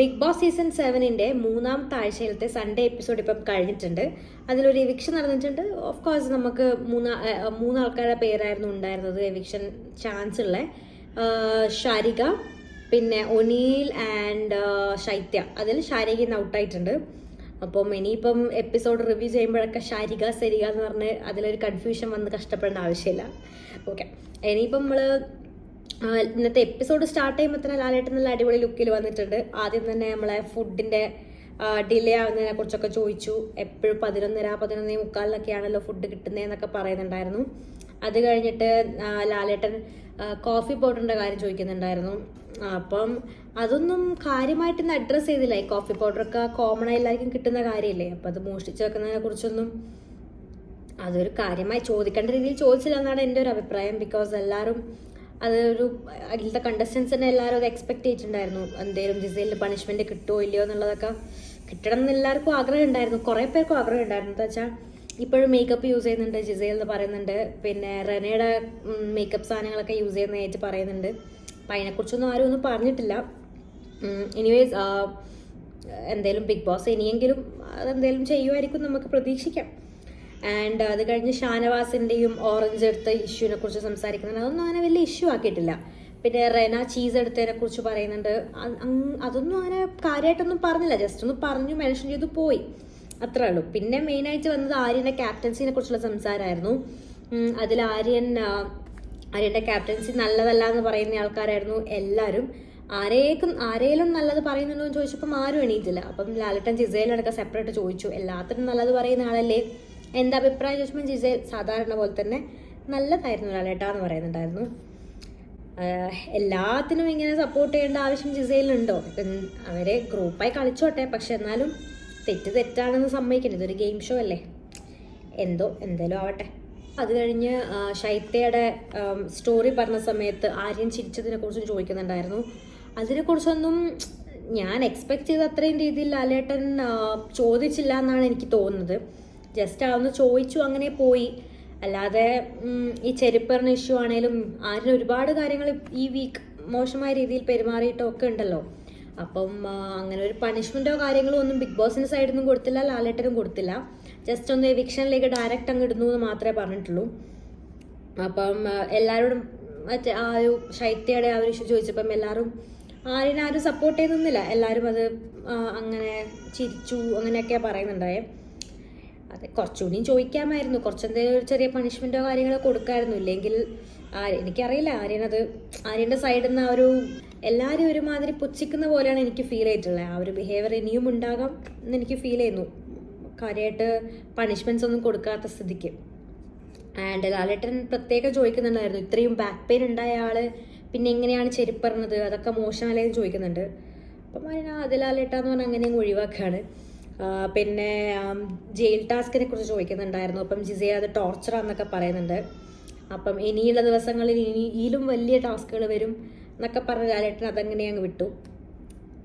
Big boss season സെവനിന്റെ മൂന്നാമത്തെ ആഴ്ചയിലത്തെ Sunday episode ഇപ്പം കഴിഞ്ഞിട്ടുണ്ട്. അതിലൊരു എവിക്ഷൻ നടന്നിട്ടുണ്ട്. ഓഫ് കോഴ്സ് നമുക്ക് മൂന്നാ മൂന്നാൾക്കാരുടെ പേരായിരുന്നു ഉണ്ടായിരുന്നത് എവിക്ഷൻ ചാൻസ് ഉള്ള ഷാരിക പിന്നെ ഒനീൽ ആൻഡ് ശൈത്യ. അതിൽ ഷാരിക ഇന്ന് ഔട്ടായിട്ടുണ്ട് അപ്പം ഇനിയിപ്പം എപ്പിസോഡ് റിവ്യൂ ചെയ്യുമ്പോഴൊക്കെ ഷാരിക സരിക എന്ന് പറഞ്ഞ് അതിലൊരു കൺഫ്യൂഷൻ വന്ന് കഷ്ടപ്പെടേണ്ട ആവശ്യമില്ല. ഓക്കെ ഇനിയിപ്പം നമ്മൾ ഇന്നത്തെ എപ്പിസോഡ് സ്റ്റാർട്ട് ചെയ്യുമ്പോൾ തന്നെ ലാലേട്ടൻ നല്ല അടിപൊളി ലുക്കിൽ വന്നിട്ടുണ്ട്. ആദ്യം തന്നെ നമ്മളെ ഫുഡിന്റെ ഡിലേ ആവുന്നതിനെ കുറിച്ചൊക്കെ ചോദിച്ചു. എപ്പോഴും പതിനൊന്നര പതിനൊന്നേ മുക്കാലിനൊക്കെയാണല്ലോ ഫുഡ് കിട്ടുന്നതെന്നൊക്കെ പറയുന്നുണ്ടായിരുന്നു. അത് കഴിഞ്ഞിട്ട് ലാലേട്ടൻ കോഫി പൗഡറിന്റെ കാര്യം ചോദിക്കുന്നുണ്ടായിരുന്നു. അപ്പം അതൊന്നും കാര്യമായിട്ടൊന്നും അഡ്രസ്സ് ചെയ്തില്ല. ഈ കോഫി പൗഡറൊക്കെ കോമൺ ആയി എല്ലാവർക്കും കിട്ടുന്ന കാര്യമല്ലേ അപ്പം അത് മോഷ്ടിച്ച് വെക്കുന്നതിനെ കുറിച്ചൊന്നും അതൊരു കാര്യമായി ചോദിക്കേണ്ട രീതിയിൽ ചോദിച്ചില്ല എന്നാണ് എന്റെ ഒരു അഭിപ്രായം. ബിക്കോസ് എല്ലാവരും അതൊരു അതിലത്തെ കണ്ടസ്റ്റൻസിനെ എല്ലാവരും അത് എക്സ്പെക്ട് ചെയ്തിട്ടുണ്ടായിരുന്നു. എന്തേലും ജിസൈലിന് പണിഷ്മെന്റ് കിട്ടുമോ ഇല്ലയോ എന്നുള്ളതൊക്കെ കിട്ടണം എന്ന് എല്ലാവർക്കും ആഗ്രഹം ഉണ്ടായിരുന്നു. കുറേ പേർക്കും ആഗ്രഹം ഉണ്ടായിരുന്നു. എന്താ വെച്ചാൽ ഇപ്പോഴും മേക്കപ്പ് യൂസ് ചെയ്യുന്നുണ്ട് ജിസൈൽ എന്ന് പറയുന്നുണ്ട്. പിന്നെ റെനയുടെ മേക്കപ്പ് സാധനങ്ങളൊക്കെ യൂസ് ചെയ്യുന്നതായിട്ട് പറയുന്നുണ്ട്. അപ്പം അതിനെക്കുറിച്ചൊന്നും ആരും ഒന്നും പറഞ്ഞിട്ടില്ല. എനിവേസ് എന്തേലും ബിഗ് ബോസ് ഇനിയെങ്കിലും അതെന്തേലും ചെയ്യുമായിരിക്കും നമുക്ക് പ്രതീക്ഷിക്കാം. ആൻഡ് അത് കഴിഞ്ഞ് ഷാനവാസിന്റെയും ഓറഞ്ച് എടുത്ത ഇഷ്യൂവിനെ കുറിച്ച് സംസാരിക്കുന്നുണ്ട്. അതൊന്നും അങ്ങനെ വലിയ ഇഷ്യൂ ആക്കിയിട്ടില്ല. പിന്നെ റെന ചീസ് എടുത്തതിനെ കുറിച്ച് പറയുന്നുണ്ട്. അതൊന്നും അങ്ങനെ കാര്യമായിട്ടൊന്നും പറഞ്ഞില്ല. ജസ്റ്റ് ഒന്ന് പറഞ്ഞു മെൻഷൻ ചെയ്തു പോയി. അത്രേ ഉള്ളൂ. പിന്നെ മെയിനായിട്ട് വന്നത് ആര്യന്റെ ക്യാപ്റ്റൻസിനെ കുറിച്ചുള്ള സംസാരമായിരുന്നു. അതിൽ ആര്യൻ ആര്യന്റെ ക്യാപ്റ്റൻസി നല്ലതല്ല എന്ന് പറയുന്ന ആൾക്കാരായിരുന്നു എല്ലാവരും. ആരേക്കും ആരേലും നല്ലത് പറയുന്നുണ്ടോ എന്ന് ചോദിച്ചപ്പം ആരും എണീറ്റില്ല. അപ്പം ലാലട്ടൻ ജിസേലിനൊക്കെ സെപ്പറേറ്റ് ചോദിച്ചു. എല്ലാത്തിനും നല്ലത് പറയുന്ന ആളല്ലേ? എന്താ അഭിപ്രായം ചോദിച്ചപ്പോൾ ജിസേൽ സാധാരണ പോലെ തന്നെ നല്ലതായിരുന്നു ലാലേട്ട എന്ന് പറയുന്നുണ്ടായിരുന്നു. എല്ലാത്തിനും ഇങ്ങനെ സപ്പോർട്ട് ചെയ്യേണ്ട ആവശ്യം ജിസയിലുണ്ടോ അവരെ ഗ്രൂപ്പായി കളിച്ചോട്ടെ പക്ഷെ എന്നാലും തെറ്റ് തെറ്റാണെന്ന് സമ്മതിക്കണം ഇതൊരു ഗെയിം ഷോ അല്ലേ? എന്തോ എന്തേലും ആവട്ടെ. അത് കഴിഞ്ഞ് ശൈത്യയുടെ സ്റ്റോറി പറഞ്ഞ സമയത്ത് ആര്യൻ ചിരിച്ചതിനെ കുറിച്ചും ചോദിക്കുന്നുണ്ടായിരുന്നു. അതിനെക്കുറിച്ചൊന്നും ഞാൻ എക്സ്പെക്ട് ചെയ്ത അത്രയും രീതിയിൽ ലാലേട്ടൻ ചോദിച്ചില്ല എന്നാണ് എനിക്ക് തോന്നുന്നത്. ജസ്റ്റ് അതൊന്ന് ചോദിച്ചു അങ്ങനെ പോയി. അല്ലാതെ ഈ ചെരുപ്പറിന് ഇഷ്യൂ ആണേലും ആരും ഒരുപാട് കാര്യങ്ങൾ ഈ വീക്ക് മോശമായ രീതിയിൽ പെരുമാറിയിട്ടോ ഒക്കെ ഉണ്ടല്ലോ. അപ്പം അങ്ങനെ ഒരു പണിഷ്മെന്റോ കാര്യങ്ങളോ ഒന്നും ബിഗ് ബോസിന്റെ സൈഡിൽ നിന്നും കൊടുത്തില്ല ലാലേട്ടനും കൊടുത്തില്ല. ജസ്റ്റ് ഒന്ന് എവിക്ഷനിലേക്ക് ഡയറക്റ്റ് അങ്ങ് ഇടുന്നു എന്ന് മാത്രമേ പറഞ്ഞിട്ടുള്ളൂ. അപ്പം എല്ലാവരോടും മറ്റേ ആ ഒരു ശൈത്യയുടെ ആ ഒരു ഇഷ്യൂ ചോദിച്ചപ്പം എല്ലാവരും ആരും ആരും സപ്പോർട്ട് ചെയ്തൊന്നുമില്ല എല്ലാവരും അത് അങ്ങനെ ചിരിച്ചു അങ്ങനെയൊക്കെയാണ് പറയുന്നുണ്ടായേ. അതെ കുറച്ചുകൂടിയും ചോദിക്കാമായിരുന്നു. കുറച്ചെന്തെങ്കിലും ഒരു ചെറിയ പണിഷ്മെന്റോ കാര്യങ്ങളോ കൊടുക്കായിരുന്നു. ഇല്ലെങ്കിൽ എനിക്കറിയില്ല ആര്യനത് ആര്യന്റെ സൈഡിൽ നിന്ന് ആ ഒരു എല്ലാവരും ഒരുമാതിരി പുച്ഛിക്കുന്ന പോലെയാണ് എനിക്ക് ഫീൽ ചെയ്തിട്ടുള്ളത്. ആ ഒരു ബിഹേവിയർ ഇനിയും ഉണ്ടാകാം എന്ന് എനിക്ക് ഫീൽ ചെയ്യുന്നു. കാര്യമായിട്ട് പണിഷ്മെന്റ്സ് ഒന്നും കൊടുക്കാത്ത സ്ഥിതിക്ക്. ആൻഡ് ലാലേട്ടൻ പ്രത്യേകം ചോദിക്കുന്നുണ്ടായിരുന്നു ഇത്രയും ബാക്ക് പെയിൻ ഉണ്ടായ ആൾ പിന്നെ എങ്ങനെയാണ് ചെരുപ്പറഞ്ഞത് അതൊക്കെ മോശമല്ലേ എന്ന് ചോദിക്കുന്നുണ്ട്. അപ്പം അതിലാലേട്ടാന്ന് അത് ലാലേട്ടാന്ന് പറഞ്ഞാൽ അങ്ങനെയും ഒഴിവാക്കാണ്. ആ, പിന്നെ ജയിൽ ടാസ്കിനെ കുറിച്ച് ചോദിക്കുന്നുണ്ടായിരുന്നു. അപ്പം ജിസയെ അത് ടോർച്ചറാന്നൊക്കെ പറയുന്നുണ്ട്. അപ്പം ഇനിയുള്ള ദിവസങ്ങളിൽ ഇനിയിലും വലിയ ടാസ്കുകൾ വരും എന്നൊക്കെ പറഞ്ഞ ലാലേട്ടൻ അതങ്ങനെ അങ്ങ് വിട്ടു.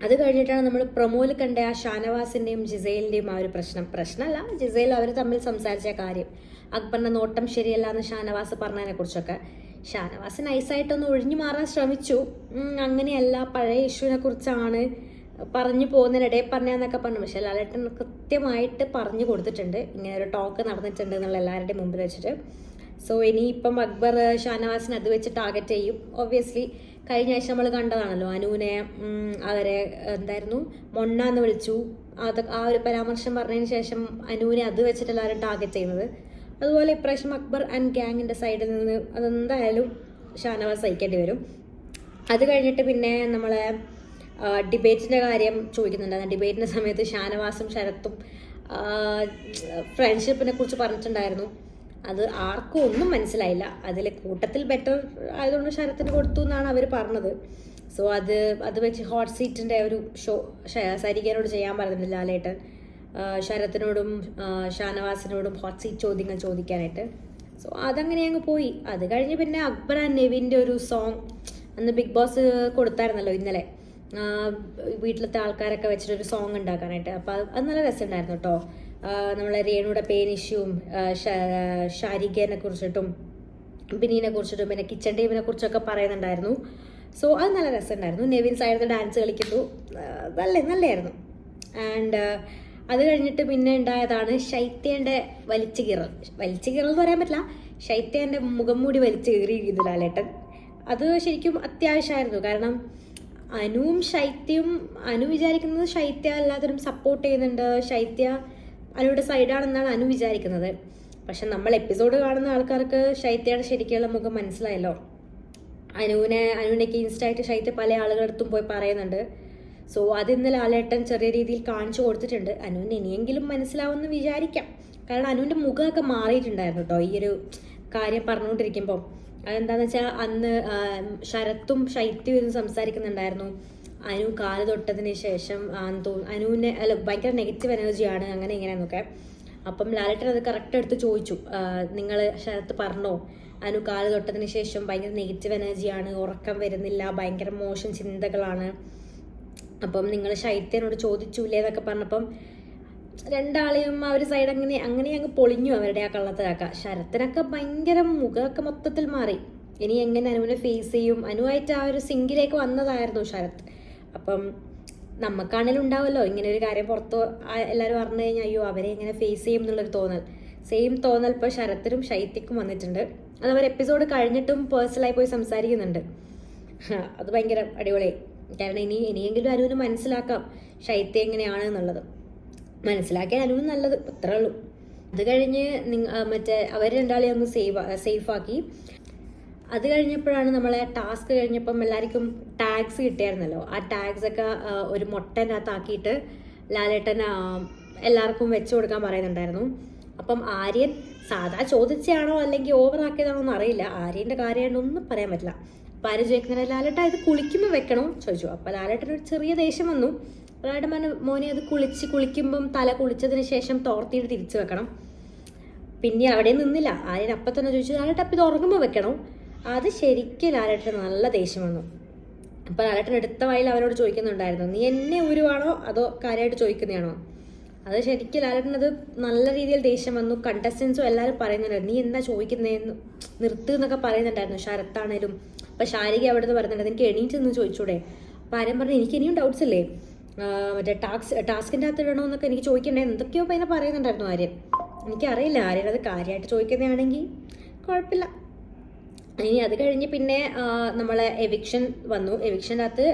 അത് കഴിഞ്ഞിട്ടാണ് നമ്മൾ പ്രൊമോയിൽ കണ്ട ആ ഷാനവാസിന്റെയും ജിസൈലിന്റെയും ആ ഒരു പ്രശ്നം. പ്രശ്നമല്ല ജിസൈൽ അവർ തമ്മിൽ സംസാരിച്ച കാര്യം. അക്ബറിന്റെ നോട്ടം ശരിയല്ല എന്ന് ഷാനവാസ് പറഞ്ഞതിനെ കുറിച്ചൊക്കെ. ഷാനവാസ് നൈസായിട്ടൊന്ന് ഒഴിഞ്ഞു മാറാൻ ശ്രമിച്ചു. അങ്ങനെയല്ല പഴയ ഇഷ്യൂവിനെ കുറിച്ചാണ് പറഞ്ഞു പോകുന്നതിനിടയിൽ പറഞ്ഞതെന്നൊക്കെ പറഞ്ഞു. പക്ഷെ ലാലേട്ടൻ കൃത്യമായിട്ട് പറഞ്ഞു കൊടുത്തിട്ടുണ്ട്. ഇങ്ങനെ ഒരു ടോക്ക് നടന്നിട്ടുണ്ട് എന്നുള്ള എല്ലാവരുടെയും മുമ്പിൽ വെച്ചിട്ട്. സോ ഇനിയിപ്പം അക്ബർ ഷാനവാസിനെ അത് വെച്ച് ടാർഗറ്റ് ചെയ്യും. ഒബ്വിയസ്ലി കഴിഞ്ഞ ആഴ്ച നമ്മൾ കണ്ടതാണല്ലോ അനുവിനെ അവരെ എന്തായിരുന്നു മൊണ്ണ എന്ന് വിളിച്ചു. അത് ആ ഒരു പരാമർശം പറഞ്ഞതിന് ശേഷം അനുവിനെ അത് വെച്ചിട്ട് എല്ലാവരും ടാർഗറ്റ് ചെയ്യുന്നത്. അതുപോലെ ഇപ്രാവശ്യം അക്ബർ ആൻഡ് ഗ്യാങ്ങിന്റെ സൈഡിൽ നിന്ന് അതെന്തായാലും ഷാനവാസ് സഹിക്കേണ്ടി വരും. അത് കഴിഞ്ഞിട്ട് പിന്നെ നമ്മളെ ഡിബേറ്റിന്റെ കാര്യം ചോദിക്കുന്നുണ്ടായിരുന്നു ഡിബേറ്റിന്റെ സമയത്ത് ഷാനവാസും ശരത്തും ഫ്രണ്ട്ഷിപ്പിനെ കുറിച്ച് പറഞ്ഞിട്ടുണ്ടായിരുന്നു. അത് ആർക്കും ഒന്നും മനസ്സിലായില്ല. അതിലെ കൂട്ടത്തിൽ ബെറ്റർ ആയതുകൊണ്ട് ശരത്തിന് കൊടുത്തു എന്നാണ് അവർ പറഞ്ഞത്. സോ അത് അത് വെച്ച് ഹോട്ട് സീറ്റിന്റെ ഒരു ഷോ സരികനോട് ചെയ്യാൻ പറഞ്ഞില്ല ലാലേട്ടൻ. ശരത്തിനോടും ഷാനവാസിനോടും ഹോട്ട് സീറ്റ് ചോദ്യങ്ങൾ ചോദിക്കാനായിട്ട്. സോ അതങ്ങനെ അങ്ങ് പോയി. അത് കഴിഞ്ഞ് പിന്നെ അക്ബർ ആൻഡ് നെവിന്റെ ഒരു സോങ് അന്ന് ബിഗ് ബോസ് കൊടുത്തായിരുന്നല്ലോ ഇന്നലെ. വീട്ടിലത്തെ ആൾക്കാരൊക്കെ വെച്ചിട്ടൊരു സോങ് ഉണ്ടാക്കാനായിട്ട്. അപ്പോൾ അത് നല്ല രസമുണ്ടായിരുന്നു കേട്ടോ നമ്മളെ രേണുടെ പെയിൻ ഇഷ്യൂവും ഷാരികേനെ കുറിച്ചിട്ടും ബിനീനെ കുറിച്ചിട്ടും പിന്നെ കിച്ചൺ ടീമിനെ കുറിച്ചൊക്കെ പറയുന്നുണ്ടായിരുന്നു. സോ അത് നല്ല രസമുണ്ടായിരുന്നു. നെവിൻ സൈഡിൽ ഡാൻസ് കളിക്കുന്നു. നല്ല നല്ലതായിരുന്നു ആൻഡ് അത് കഴിഞ്ഞിട്ട് പിന്നെ ഉണ്ടായതാണ് ശൈത്യേന്റെ വലിച്ചു കീറൽ. വലിച്ചു കീറൽ എന്ന് പറയാൻ പറ്റില്ല. ശൈത്യേന്റെ മുഖം മൂടി വലിച്ചു കീറിയിരിക്കുന്നു ലാലേട്ടൻ. അത് ശരിക്കും അത്യാവശ്യമായിരുന്നു. കാരണം അനുവും ശൈത്യവും അനു വിചാരിക്കുന്നത് ശൈത്യ എല്ലാത്തിനും സപ്പോർട്ട് ചെയ്യുന്നുണ്ട്. ശൈത്യ അനുവിടെ സൈഡാണെന്നാണ് അനു വിചാരിക്കുന്നത്. പക്ഷെ നമ്മൾ എപ്പിസോഡ് കാണുന്ന ആൾക്കാർക്ക് ശൈത്യയുടെ ശരിക്കുള്ള മുഖം മനസ്സിലായല്ലോ. അനുവിനെ അനുവിനൊക്കെ ഇൻസ്റ്റായിട്ട് ശൈത്യ പല ആളുകളടുത്തും പോയി പറയുന്നുണ്ട്. സോ അത് ഇന്നലെ ലാലേട്ടൻ ചെറിയ രീതിയിൽ കാണിച്ചു കൊടുത്തിട്ടുണ്ട്. അനുവിന് ഇനിയെങ്കിലും മനസ്സിലാവുമെന്ന് വിചാരിക്കാം. കാരണം അനുവിന്റെ മുഖമൊക്കെ മാറിയിട്ടുണ്ടായിരുന്നു കേട്ടോ ഈ ഒരു കാര്യം പറഞ്ഞുകൊണ്ടിരിക്കുമ്പോൾ അതെന്താന്ന് വെച്ചാൽ അന്ന് ശരത്തും ശൈത്യവും ഇരുന്ന് സംസാരിക്കുന്നുണ്ടായിരുന്നു. അനു കാൽ തൊട്ടതിന് ശേഷം അനുവിനെ അല്ല ഭയങ്കര നെഗറ്റീവ് എനർജിയാണ് അങ്ങനെ ഇങ്ങനെയെന്നൊക്കെ. അപ്പം ലാലേട്ടൻ അത് കറക്റ്റ് എടുത്ത് ചോദിച്ചു. നിങ്ങൾ ശരത്ത് പറഞ്ഞോ? അനു കാൽ തൊട്ടതിന് ശേഷം ഭയങ്കര നെഗറ്റീവ് എനർജിയാണ് ഉറക്കം വരുന്നില്ല ഭയങ്കര മോശം ചിന്തകളാണ്. അപ്പം നിങ്ങൾ ശൈത്യനോട് ചോദിച്ചൂലേ എന്നൊക്കെ പറഞ്ഞപ്പം രണ്ടാളെയും ആ ഒരു സൈഡ് അങ്ങനെ അങ്ങനെ അങ്ങ് പൊളിഞ്ഞു അവരുടെ ആ കള്ളത്തിലാക്ക ശരത്തിനൊക്കെ ഭയങ്കര മുഖമൊക്കെ മൊത്തത്തിൽ മാറി. ഇനി എങ്ങനെ അനുവിനെ ഫേസ് ചെയ്യും? അനുവായിട്ട് ആ ഒരു സിങ്കിലേക്ക് വന്നതായിരുന്നു ശരത്. അപ്പം നമുക്കാണേലും ഉണ്ടാവുമല്ലോ ഇങ്ങനെ ഒരു കാര്യം പുറത്ത് എല്ലാവരും പറഞ്ഞു കഴിഞ്ഞാൽ അയ്യോ അവരെ എങ്ങനെ ഫേസ് ചെയ്യും എന്നുള്ളൊരു തോന്നൽ. സെയിം തോന്നൽ ഇപ്പോൾ ശരത്തിനും ശൈത്യക്കും വന്നിട്ടുണ്ട്. അത് അവർ എപ്പിസോഡ് കഴിഞ്ഞിട്ടും പേഴ്സണലായി പോയി സംസാരിക്കുന്നുണ്ട്. അത് ഭയങ്കര അടിപൊളിയായി. കാരണം ഇനി ഇനിയെങ്കിലും അനുവിന് മനസ്സിലാക്കാം ശൈത്യം എങ്ങനെയാണ് എന്നുള്ളത്. മനസ്സിലാക്കിയാൽ അനുവിന് നല്ലത്. അത്രേ ഉള്ളൂ. അത് കഴിഞ്ഞ് മറ്റേ അവർ രണ്ടാളെ ഒന്ന് സേവ് സേഫാക്കി അത് കഴിഞ്ഞപ്പോഴാണ് നമ്മളെ ടാസ്ക് കഴിഞ്ഞപ്പം എല്ലാവർക്കും ടാഗ്സ് കിട്ടിയായിരുന്നല്ലോ. ആ ടാഗ്സ് ഒക്കെ ഒരു മുട്ടനകത്താക്കിയിട്ട് ലാലേട്ടൻ എല്ലാവർക്കും വെച്ചു കൊടുക്കാൻ പറയുന്നുണ്ടായിരുന്നു. അപ്പം ആര്യൻ സാധാ ചോദിച്ചാണോ അല്ലെങ്കിൽ ഓവറാക്കിയതാണോ എന്ന് അറിയില്ല. ആര്യന്റെ കാര്യമായിട്ട് ഒന്നും പറയാൻ പറ്റില്ല. അപ്പം ആര് ചോദിക്കുന്നത് ലാലേട്ട ഇത് കുളിക്കുമ്പോൾ വെക്കണോ? ചോദിച്ചു. അപ്പം ലാലേട്ടൻ ഒരു ചെറിയ ദേഷ്യം വന്നു. ലാലേട്ടൻ മോനെ മോനെ അത് കുളിച്ച് കുളിക്കുമ്പം തല കുളിച്ചതിന് ശേഷം തോർത്തിയിട്ട് തിരിച്ചു വെക്കണം. പിന്നെ അവിടെ നിന്നില്ല. ആര്യൻ അപ്പം തന്നെ ചോദിച്ചു ലാലേട്ട അപ്പം ഇത് ഉറങ്ങുമ്പോൾ വെക്കണം? അത് ശരിക്കും ലാലേട്ടന് നല്ല ദേഷ്യം വന്നു. അപ്പം ലാലേട്ടൻ എടുത്ത വായിൽ അവനോട് ചോദിക്കുന്നുണ്ടായിരുന്നു നീ എന്നെ ഉരുവാണോ അതോ കാര്യമായിട്ട് ചോദിക്കുന്നതാണോ? അത് ശരിക്കും ലാലേട്ടൻ അത് നല്ല രീതിയിൽ ദേഷ്യം വന്നു. കണ്ടസ്റ്റൻസും എല്ലാവരും പറയുന്നുണ്ടായിരുന്നു നീ എന്താ ചോദിക്കുന്നതെന്ന് നിർത്ത് എന്നൊക്കെ പറയുന്നുണ്ടായിരുന്നു. ശരത്താണേലും അപ്പം ശാരിക അവിടെ നിന്ന് പറയുന്നുണ്ട് എനിക്ക് എണീറ്റ് നിന്ന് ചോദിച്ചൂടെ? അപ്പം ആരും പറഞ്ഞു എനിക്ക് ഇനിയും ഡൗട്ട്സ് ഇല്ലേ? ആ, മറ്റേ ടാക്സ് ടാസ്കിന്റെ അകത്ത് എന്നൊക്കെ എനിക്ക് ചോദിക്കണ്ടേ എന്തൊക്കെയോ പയ്യനെ പറയുന്നുണ്ടായിരുന്നു ആര്യൻ. എനിക്കറിയില്ല ആര്യൻ അത് കാര്യമായിട്ട് ചോദിക്കുന്നതാണെങ്കിൽ കുഴപ്പമില്ല. ഇനി അത് കഴിഞ്ഞ് പിന്നെ നമ്മളെ എവിക്ഷൻ വന്നു. എവിക്ഷന്റെ അകത്ത്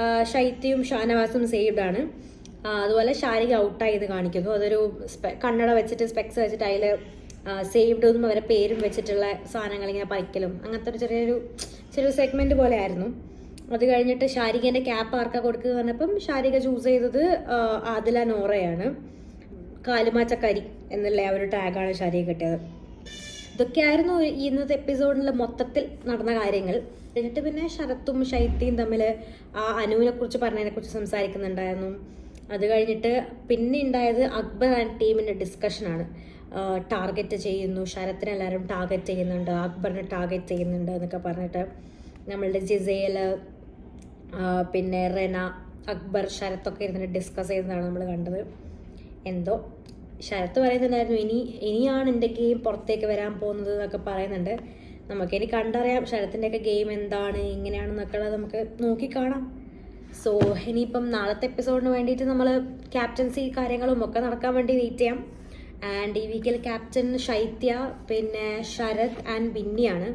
ആ, ശൈത്യവും ഷാനവാസും സേവ്ഡ് ആണ്. അതുപോലെ ശാരിക ഔട്ടായത് കാണിക്കുന്നു. അതൊരു കണ്ണട വെച്ചിട്ട് സ്പെക്സ് വെച്ചിട്ട് അതിൽ സേവ്ഡ് എന്നും അവരെ പേരും വെച്ചിട്ടുള്ള സാധനങ്ങൾ ഇങ്ങനെ പറിക്കലും. അങ്ങനത്തെ ഒരു ചെറിയൊരു ചെറിയൊരു സെഗ്മെന്റ് പോലെ ആയിരുന്നു. അത് കഴിഞ്ഞിട്ട് ശാരികേന്റെ ക്യാപ്പ് ആർക്കാ കൊടുക്കുക പറഞ്ഞപ്പം ഷാരിക ചൂസ് ചെയ്തത് ആദില നോറയാണ്. കാലുമാച്ചക്കരി എന്നുള്ള ആ ഒരു ടാഗാണ് ഷാരിക കിട്ടിയത്. ഇതൊക്കെയായിരുന്നു ഇന്നത്തെ എപ്പിസോഡിൽ മൊത്തത്തിൽ നടന്ന കാര്യങ്ങൾ. എന്നിട്ട് പിന്നെ ശരത്തും ശൈത്യയും തമ്മിൽ ആ അനുവിനെ കുറിച്ച് പറഞ്ഞതിനെ കുറിച്ച് സംസാരിക്കുന്നുണ്ടായിരുന്നു. അത് കഴിഞ്ഞിട്ട് പിന്നെ ഉണ്ടായത് അക്ബർ ആൻഡ് ടീമിന്റെ ഡിസ്കഷനാണ് ടാർഗറ്റ് ചെയ്യുന്നു. ശരത്തിനെ എല്ലാവരും ടാർഗറ്റ് ചെയ്യുന്നുണ്ട്. അക്ബറിനെ ടാർഗറ്റ് ചെയ്യുന്നുണ്ട് എന്നൊക്കെ പറഞ്ഞിട്ട് നമ്മളുടെ ജിസേൽ പിന്നെ റെന അക്ബർ ശരത്തൊക്കെ ഇരുന്നിട്ട് ഡിസ്കസ് ചെയ്തതാണ് നമ്മൾ കണ്ടത്. എന്തോ ശരത്ത് പറയുന്നുണ്ടായിരുന്നു ഇനി ഇനിയാണ് എന്റെ ഗെയിം പുറത്തേക്ക് വരാൻ പോകുന്നത് എന്നൊക്കെ പറയുന്നുണ്ട്. നമുക്ക് ഇനി കണ്ടറിയാം ശരത്തിന്റെയൊക്കെ ഗെയിം എന്താണ് എങ്ങനെയാണെന്നൊക്കെ ഉള്ളത് നമുക്ക് നോക്കിക്കാണാം സോ ഇനിയിപ്പം നാളത്തെ എപ്പിസോഡിന് വേണ്ടിയിട്ട് നമ്മൾ ക്യാപ്റ്റൻസി കാര്യങ്ങളും ഒക്കെ നടക്കാൻ വേണ്ടി വെയിറ്റ് ചെയ്യാം. ആൻഡ് ഈ വീക്കിൽ ക്യാപ്റ്റൻ ശൈത്യ പിന്നെ ശരത് ആൻഡ് ബിന്നിയാണ്.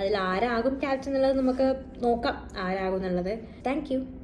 അതിൽ ആരാകും ക്യാപ്റ്റൻ എന്നുള്ളത് നമുക്ക് നോക്കാം. ആരാകും എന്നുള്ളത്. താങ്ക്